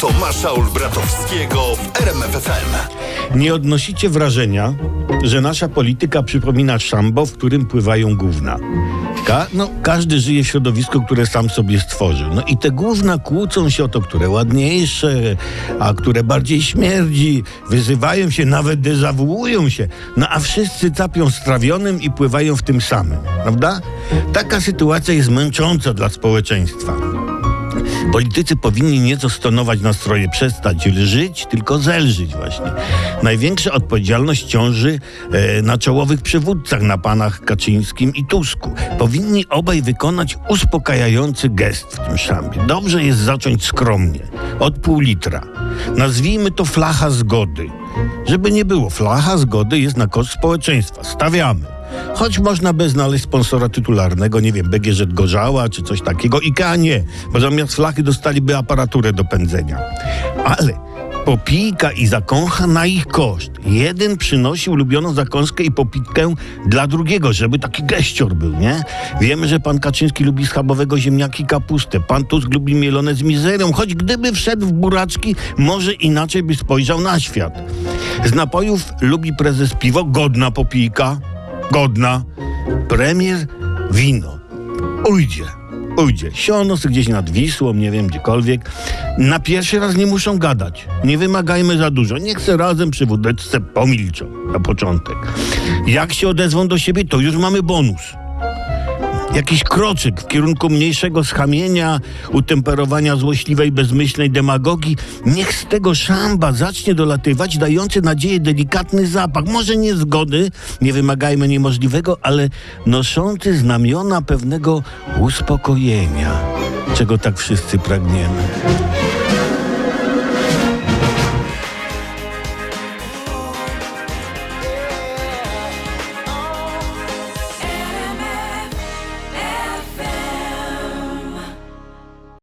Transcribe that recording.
Tomasza Olbratowskiego w RMFFM. Nie odnosicie wrażenia, że nasza polityka przypomina szambo, w którym pływają gówna. Ka no, każdy żyje w środowisku, które sam sobie stworzył. No i te gówna kłócą się o to, które ładniejsze, a które bardziej śmierdzi, wyzywają się, nawet dezawuują się. No a wszyscy tapią strawionym i pływają w tym samym, prawda? Taka sytuacja jest męcząca dla społeczeństwa. Politycy powinni nieco stonować nastroje, przestać żyć, tylko zelżyć właśnie. Największa odpowiedzialność ciąży e, na czołowych przywódcach, na panach Kaczyńskim i Tusku. Powinni obaj wykonać uspokajający gest w tym szambie. Dobrze jest zacząć skromnie, od pół litra. Nazwijmy to flacha zgody. Żeby nie było, flacha zgody jest na koszt społeczeństwa. Stawiamy. Choć można by znaleźć sponsora tytularnego, nie wiem, BGŻ Gorzała czy coś takiego. IKEA nie, bo zamiast flachy dostaliby aparaturę do pędzenia. Ale popijka i zakącha na ich koszt. Jeden przynosi ulubioną zakąskę i popitkę dla drugiego, żeby taki geścior był, nie? Wiemy, że pan Kaczyński lubi schabowego ziemniaki kapustę. Pan Tusk lubi mielone z mizerią, choć gdyby wszedł w buraczki, może inaczej by spojrzał na świat. Z napojów lubi prezes piwo, godna popijka, godna. Premier wino. Ujdzie. Ujdzie. Siono gdzieś nad Wisłą, nie wiem, gdziekolwiek. Na pierwszy raz nie muszą gadać. Nie wymagajmy za dużo. Niech se razem przy wódeczce pomilczą na początek. Jak się odezwą do siebie, to już mamy bonus. Jakiś kroczyk w kierunku mniejszego schamienia, utemperowania złośliwej, bezmyślnej demagogii. Niech z tego szamba zacznie dolatywać, dający nadzieję delikatny zapach. Może nie zgody, nie wymagajmy niemożliwego, ale noszący znamiona pewnego uspokojenia, czego tak wszyscy pragniemy.